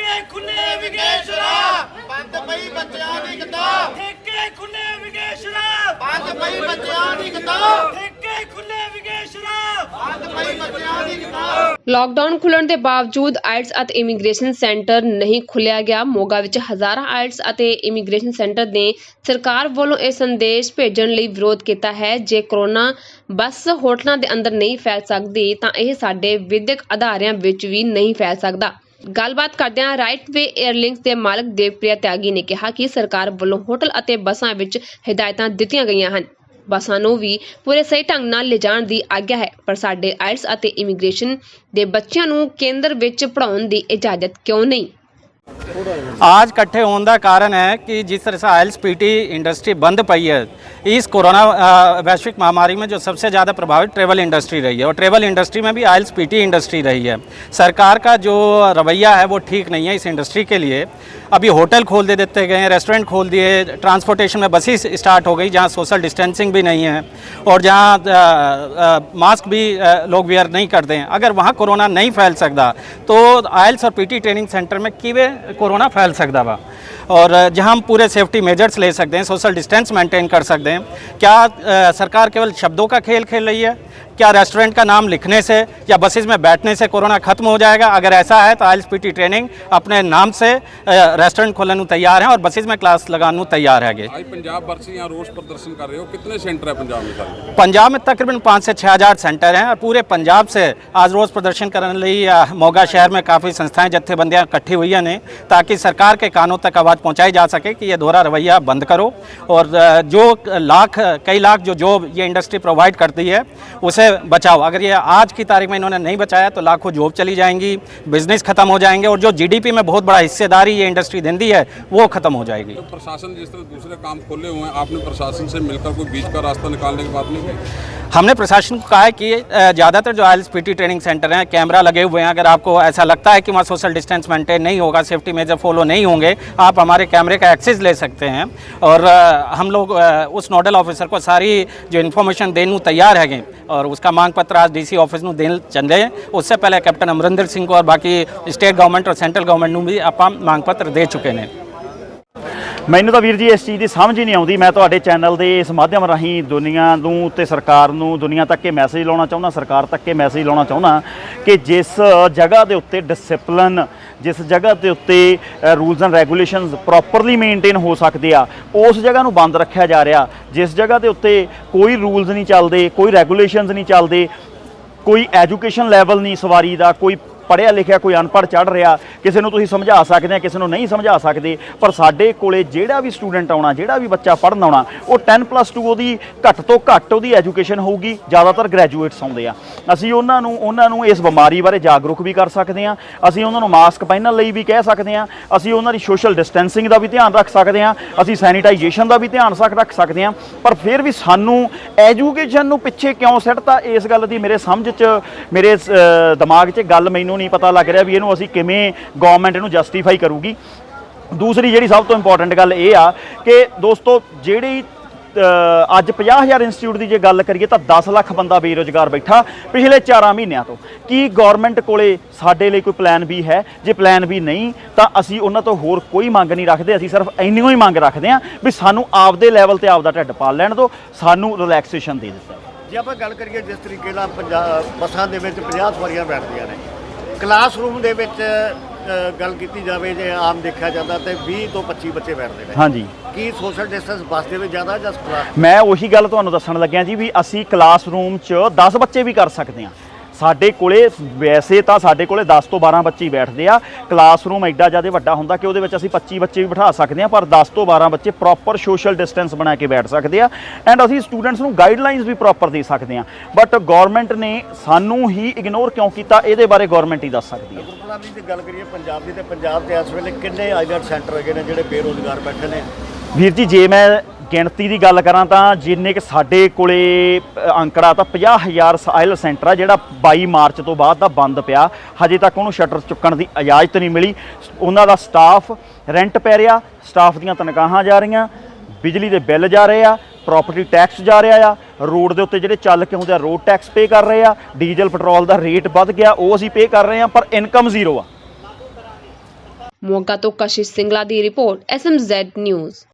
ਠੇਕੇ ਖੁੱਲੇ ਵਿਗੇਸ਼ਰਾ ਬੰਦ ਪਈ ਬੱਚਿਆਂ ਦੀ ਕਿਤਾਬ। ਠੇਕੇ ਖੁੱਲੇ ਵਿਗੇਸ਼ਰਾ ਬੰਦ ਪਈ ਬੱਚਿਆਂ ਦੀ ਕਿਤਾਬ। ਠੇਕੇ ਖੁੱਲੇ ਵਿਗੇਸ਼ਰਾ ਬੰਦ ਪਈ ਬੱਚਿਆਂ ਦੀ ਕਿਤਾਬ। ਲਾਕਡਾਊਨ ਖੁੱਲਣ ਦੇ ਬਾਵਜੂਦ ਆਇਲਟਸ ਅਤੇ ਇਮੀਗ੍ਰੇਸ਼ਨ ਸੈਂਟਰ ਨਹੀਂ ਖੁੱਲਿਆ ਗਿਆ। ਮੋਗਾ ਵਿੱਚ ਹਜ਼ਾਰਾਂ ਆਇਲਟਸ ਅਤੇ ਇਮੀਗ੍ਰੇਸ਼ਨ ਸੈਂਟਰ ਨੇ ਸਰਕਾਰ ਵੱਲੋਂ ਇਹ ਸੰਦੇਸ਼ ਭੇਜਣ ਲਈ ਵਿਰੋਧ ਕੀਤਾ ਹੈ। ਜੇ ਕਰੋਨਾ ਬਸ ਹੋਟਲਾਂ ਦੇ ਅੰਦਰ ਨਹੀਂ ਫੈਲ ਸਕਦੀ ਤਾਂ ਇਹ ਸਾਡੇ ਵਿਦਿਅਕ ਅਦਾਰਿਆਂ ਵਿੱਚ ਵੀ ਨਹੀਂ ਫੈਲ ਸਕਦਾ। ਗੱਲਬਾਤ ਕਰਦਿਆਂ ਰਾਈਟ ਵੇ 에ਅਰਲਿੰਕਸ ਦੇ ਮਾਲਕ ਦੇਵਪ੍ਰਿਆ ਤਿਆਗੀ ਨੇ ਕਿਹਾ ਕਿ ਸਰਕਾਰ ਵੱਲੋਂ ਹੋਟਲ ਅਤੇ ਬੱਸਾਂ ਵਿੱਚ ਹਦਾਇਤਾਂ ਦਿੱਤੀਆਂ ਗਈਆਂ ਹਨ। ਬੱਸਾਂ ਨੂੰ ਵੀ ਪੂਰੇ ਸਹੀ ਢੰਗ ਨਾਲ ਲਿਜਾਣ ਦੀ ਆਗਿਆ ਹੈ, ਪਰ ਸਾਡੇ ਆਇਲਸ ਅਤੇ ਇਮੀਗ੍ਰੇਸ਼ਨ ਦੇ ਬੱਚਿਆਂ ਨੂੰ ਕੇਂਦਰ ਵਿੱਚ ਪੜਾਉਣ ਦੀ ਇਜਾਜ਼ਤ ਕਿਉਂ ਨਹੀਂ? आज इकट्ठे होने का कारण है कि जिस तरह से आयल्स पीटी इंडस्ट्री बंद पई है इस कोरोना अ, वैश्विक महामारी में जो सबसे ज़्यादा प्रभावित ट्रेवल इंडस्ट्री रही है और ट्रेवल इंडस्ट्री में भी आयल्स पीटी इंडस्ट्री रही है सरकार का जो रवैया है वो ठीक नहीं है इस इंडस्ट्री के लिए अभी होटल खोल दे देते गए हैं, रेस्टोरेंट खोल दिए, ट्रांसपोर्टेशन में बसेस स्टार्ट हो गई, जहाँ सोशल डिस्टेंसिंग भी नहीं है और जहाँ मास्क भी लोग वेयर नहीं करते हैं। अगर वहाँ कोरोना नहीं फैल सकता तो आयल्स और पीटी ट्रेनिंग सेंटर में किਵੇਂ कोरोना फैल सकता वा और जहाँ हम पूरे सेफ्टी मेजर्स ले सकते हैं, सोशल डिस्टेंस मेंटेन कर सकते हैं, क्या सरकार केवल शब्दों का खेल खेल रही है? क्या रेस्टोरेंट का नाम लिखने से या बसेज में बैठने से कोरोना खत्म हो जाएगा? अगर ऐसा है तो आइल्स पीटी ट्रेनिंग अपने नाम से रेस्टोरेंट खोलने तैयार है और बसेज में क्लास लगाने तैयार है पंजाब में पंजाब में तकरीबन पाँच से छः हज़ार सेंटर हैं और पूरे पंजाब से आज रोज़ प्रदर्शन करने लिए मोगा शहर में काफ़ी संस्थाएँ जत्थेबंदियाँ इकट्ठी हुई हैं ताकि सरकार के कानों तक आवाज़ पहुँचाई जा सके कि ये दोहरा रवैया बंद करो। और जो लाख कई लाख जो जॉब ये इंडस्ट्री प्रोवाइड करती है उसे बचाओ। अगर ये आज की तारीख में इन्होंने नहीं बचाया तो लाखों जॉब चली जाएँगी, बिज़नेस खत्म हो जाएँगे, और जो जीडीपी में बहुत बड़ा हिस्सेदारी ये इंडस्ट्री देती है, वो खत्म हो जाएगी। तो प्रशासन जिस तरह दूसरे काम खोले हुए हैं, आपने प्रशासन से मिलकर कोई बीच का रास्ता निकालने की बात नहीं हमने प्रशासन को कहा है कि ज़्यादातर जो आई ट्रेनिंग सेंटर हैं, कैमरा लगे हुए हैं। अगर आपको ऐसा लगता है कि वहाँ सोशल डिस्टेंस मेंटेन नहीं होगा, सेफ्टी मेजर फॉलो नहीं होंगे, आप हमारे कैमरे का एक्सेस ले सकते हैं। और हम लोग उस नोडल ऑफिसर को सारी जो इन्फॉर्मेशन देने तैयार है, और उसका मांग पत्र आज डीसी ऑफ़िस में देने चले उससे पहले कैप्टन अमरिंदर सिंह को और बाकी स्टेट गवर्नमेंट और सेंट्रल गवर्नमेंट भी आप मांग पत्र दे चुके हैं। ਮੈਨੂੰ ਤਾਂ ਵੀਰ ਜੀ ਇਸ ਚੀਜ਼ ਦੀ ਸਮਝ ਹੀ ਨਹੀਂ ਆਉਂਦੀ। ਮੈਂ ਤੁਹਾਡੇ ਚੈਨਲ ਦੇ ਇਸ ਮਾਧਿਅਮ ਰਾਹੀਂ ਦੁਨੀਆ ਨੂੰ ਤੇ ਸਰਕਾਰ ਨੂੰ, ਦੁਨੀਆ ਤੱਕ ਇਹ ਮੈਸੇਜ ਲਾਉਣਾ ਚਾਹੁੰਦਾ, ਸਰਕਾਰ ਤੱਕ ਇਹ ਮੈਸੇਜ ਲਾਉਣਾ ਚਾਹੁੰਦਾ ਕਿ ਜਿਸ ਜਗ੍ਹਾ ਦੇ ਉੱਤੇ ਡਿਸਪਲਿਨ ਜਿਸ ਜਗ੍ਹਾ ਦੇ ਉੱਤੇ rules and regulations properly maintain ਹੋ ਸਕਦੇ ਆ, ਉਸ ਜਗ੍ਹਾ ਨੂੰ ਬੰਦ ਰੱਖਿਆ ਜਾ ਰਿਹਾ। ਜਿਸ ਜਗ੍ਹਾ ਦੇ ਉੱਤੇ ਕੋਈ ਰੂਲਸ ਨਹੀਂ ਚੱਲਦੇ, ਕੋਈ ਰੈਗੂਲੇਸ਼ਨਸ ਨਹੀਂ ਚੱਲਦੇ, ਕੋਈ ਐਜੂਕੇਸ਼ਨ ਲੈਵਲ ਨਹੀਂ ਸਵਾਰੀ ਦਾ, ਕੋਈ ਪੜ੍ਹਿਆ ਲਿਖਿਆ ਕੋਈ ਅਨਪੜ੍ਹ ਚੜ ਰਿਹਾ, ਕਿਸੇ ਨੂੰ ਤੁਸੀਂ ਸਮਝਾ ਸਕਦੇ ਆ, ਕਿਸੇ ਨੂੰ ਨਹੀਂ ਸਮਝਾ ਸਕਦੇ, ਪਰ ਸਾਡੇ ਕੋਲੇ ਜਿਹੜਾ ਵੀ ਸਟੂਡੈਂਟ ਆਉਣਾ, ਜਿਹੜਾ ਵੀ ਬੱਚਾ ਪੜ੍ਹਨ ਆਉਣਾ, ਉਹ 10 ਪਲੱਸ 2 ਉਹਦੀ ਘੱਟ ਤੋਂ ਘੱਟ ਉਹਦੀ ਐਜੂਕੇਸ਼ਨ ਹੋਊਗੀ, ਜ਼ਿਆਦਾਤਰ ਗ੍ਰੈਜੂਏਟਸ ਆਉਂਦੇ ਆ। ਅਸੀਂ ਉਹਨਾਂ ਨੂੰ ਉਹਨਾਂ ਨੂੰ ਇਸ ਬਿਮਾਰੀ ਬਾਰੇ ਜਾਗਰੂਕ ਵੀ ਕਰ ਸਕਦੇ ਆ, ਅਸੀਂ ਉਹਨਾਂ ਨੂੰ ਮਾਸਕ ਪਹਿਨਣ ਲਈ ਵੀ ਕਹਿ ਸਕਦੇ ਆ, ਅਸੀਂ ਉਹਨਾਂ ਦੀ ਸੋਸ਼ਲ ਡਿਸਟੈਂਸਿੰਗ ਦਾ ਵੀ ਧਿਆਨ ਰੱਖ ਸਕਦੇ ਆ, ਅਸੀਂ ਸੈਨੀਟਾਈਜੇਸ਼ਨ ਦਾ ਵੀ ਧਿਆਨ ਸਕ, ਰੱਖ ਸਕਦੇ ਆ, ਪਰ ਫਿਰ ਵੀ ਸਾਨੂੰ ਐਜੂਕੇਸ਼ਨ ਨੂੰ ਪਿੱਛੇ ਕਿਉਂ ਸਿੱਟਤਾ, ਇਸ ਗੱਲ ਦੀ ਮੇਰੇ ਸਮਝ 'ਚ, ਮੇਰੇ ਦਿਮਾਗ 'ਚ ਗੱਲ ਮੈਨੂੰ ਨਹੀਂ ਪਤਾ ਲੱਗ ਰਿਹਾ ਵੀ ਇਹਨੂੰ ਅਸੀਂ ਕਿਵੇਂ ਗਵਰਨਮੈਂਟ ਇਹਨੂੰ ਜਸਟੀਫਾਈ ਕਰੂਗੀ। ਦੂਸਰੀ ਜਿਹੜੀ ਸਭ ਤੋਂ ਇੰਪੋਰਟੈਂਟ ਗੱਲ ਇਹ ਆ ਕਿ ਦੋਸਤੋ ਜਿਹੜੀ ਅ, ਅੱਜ 50000 ਇੰਸਟੀਚਿਊਟ ਦੀ ਜੇ ਗੱਲ ਕਰੀਏ ਤਾਂ 10 ਲੱਖ ਬੰਦਾ ਬੇਰੋਜ਼ਗਾਰ ਬੈਠਾ ਪਿਛਲੇ 4 ਮਹੀਨਿਆਂ ਤੋਂ। ਕੀ ਗਵਰਨਮੈਂਟ ਕੋਲੇ ਸਾਡੇ ਲਈ ਕੋਈ ਪਲਾਨ ਵੀ ਹੈ? ਜੇ ਪਲਾਨ ਵੀ ਨਹੀਂ ਤਾਂ ਅਸੀਂ ਉਹਨਾਂ ਤੋਂ ਹੋਰ ਕੋਈ ਮੰਗ ਨਹੀਂ ਰੱਖਦੇ। ਅਸੀਂ ਸਿਰਫ ਇੰਨੀ ਹੀ ਮੰਗ ਰੱਖਦੇ ਹਾਂ ਵੀ ਸਾਨੂੰ ਆਪਦੇ ਲੈਵਲ ਤੇ ਆਪਦਾ ਢਿੱਡ ਪਾਲ ਲੈਣ ਦਿਓ ਸਾਨੂੰ ਰਿਲੈਕਸੇਸ਼ਨ ਦੇ ਦਿੱਤਾ ਜੇ ਆਪਾਂ ਗੱਲ ਕਰੀਏ ਜਿਸ ਤਰੀਕੇ ਨਾਲ ਪੰਜਾਬ ਬੱਸਾਂ ਦੇ ਵਿੱਚ 50 ਸਵਾਰੀਆਂ ਬੈਠਦੀਆਂ ਨੇ ਕਲਾਸਰੂਮ ਦੇ ਵਿੱਚ ਅ, ਗੱਲ ਕੀਤੀ ਜਾਵੇ ਜੇ ਆਮ ਦੇਖਿਆ ਜਾਂਦਾ ਤੇ 20 ਤੋਂ 25 ਬੱਚੇ ਬੈਠਦੇ ਨੇ। ਹਾਂਜੀ। ਕੀ ਸੋਸ਼ਲ ਡਿਸਟੈਂਸ ਬੱਸ ਦੇ ਵਿੱਚ ਜ਼ਿਆਦਾ ਜਾਂ ਕਲਾਸ ਮੈਂ ਉਹੀ ਗੱਲ ਤੁਹਾਨੂੰ ਦੱਸਣ ਲੱਗਿਆ ਜੀ ਵੀ ਅਸੀਂ ਕਲਾਸਰੂਮ 'ਚ 10 ਬੱਚੇ ਵੀ ਕਰ ਸਕਦੇ ਹਾਂ। ਸਾਡੇ ਕੋਲੇ ਵੈਸੇ ਤਾਂ ਸਾਡੇ ਕੋਲੇ 10 ਤੋਂ 12 ਬੱਚੇ ਬੈਠਦੇ ਆ। ਕਲਾਸਰੂਮ ਐਡਾ ਜ਼ਿਆਦਾ ਵੱਡਾ ਹੁੰਦਾ ਕਿ ਉਹਦੇ ਵਿੱਚ ਅਸੀਂ 25 ਬੱਚੇ ਵੀ ਬਿਠਾ ਸਕਦੇ ਹਾਂ ਪਰ 10 ਤੋਂ 12 ਬੱਚੇ ਪ੍ਰੋਪਰ ਸੋਸ਼ਲ ਡਿਸਟੈਂਸ ਬਣਾ ਕੇ ਬੈਠ ਸਕਦੇ ਆ। ਐਂਡ ਅਸੀਂ ਸਟੂਡੈਂਟਸ ਨੂੰ ਗਾਈਡਲਾਈਨਸ ਵੀ ਪ੍ਰੋਪਰ ਦੇ ਸਕਦੇ ਹਾਂ ਬਟ ਗਵਰਨਮੈਂਟ ਨੇ ਸਾਨੂੰ ਹੀ ਇਗਨੋਰ ਕਿਉਂ ਕੀਤਾ? ਇਹਦੇ ਬਾਰੇ ਗਵਰਨਮੈਂਟ ਹੀ ਦੱਸ ਸਕਦੀ ਹੈ ਗੁਰਪ੍ਰਤਾਪ ਜੀ ਦੀ ਗੱਲ ਕਰੀਏ ਪੰਜਾਬ ਦੀ ਤੇ ਪੰਜਾਬ ਦੇ ਇਸ ਵੇਲੇ ਕਿੰਨੇ ਆਈਲੈਂਡ ਸੈਂਟਰ ਹੈਗੇ ਨੇ ਜਿਹੜੇ ਬੇਰੋਜ਼ਗਾਰ ਬੈਠੇ ਨੇ? ਵੀਰ ਜੀ ਜੇ ਮੈਂ ਗਿਣਤੀ ਦੀ ਗੱਲ ਕਰਾਂ ਤਾਂ ਜਿੰਨੇ ਕਿ ਸਾਡੇ ਕੋਲੇ ਅੰਕੜਾ ਤਾਂ 50000 ਸਾਇਲ ਸੈਂਟਰ ਆ, ਜਿਹੜਾ 22 ਮਾਰਚ ਤੋਂ ਬਾਅਦ ਦਾ ਬੰਦ ਪਿਆ। ਹਜੇ ਤੱਕ ਉਹਨੂੰ ਸ਼ਟਰ ਚੁੱਕਣ ਦੀ ਇਜਾਜ਼ਤ ਨਹੀਂ ਮਿਲੀ। ਉਹਨਾਂ ਦਾ ਸਟਾਫ ਰੈਂਟ ਪੈ ਰਿਹਾ, ਸਟਾਫ ਦੀਆਂ ਤਨਖਾਹਾਂ ਜਾ ਰਹੀਆਂ, ਬਿਜਲੀ ਦੇ ਬਿੱਲ ਜਾ ਰਹੇ ਆ, ਪ੍ਰਾਪਰਟੀ ਟੈਕਸ ਜਾ ਰਿਹਾ ਆ, ਰੋਡ ਦੇ ਉੱਤੇ ਜਿਹੜੇ ਚੱਲ ਕੇ ਹੁੰਦੇ ਆ, ਰੋਡ ਟੈਕਸ ਪੇ ਕਰ ਰਹੇ ਆ, ਡੀਜ਼ਲ, ਪੈਟਰੋਲ ਦਾ ਰੇਟ ਵੱਧ ਗਿਆ, ਉਹ ਅਸੀਂ ਪੇ ਕਰ ਰਹੇ ਆ, ਪਰ ਇਨਕਮ ਜ਼ੀਰੋ ਆ। ਮੋਗਾ ਤੋਂ ਕਸ਼ਿਸ਼ ਸਿੰਗਲਾ ਦੀ ਰਿਪੋਰਟ, ਐਸਐਮਜ਼ੈਡ ਨਿਊਜ਼।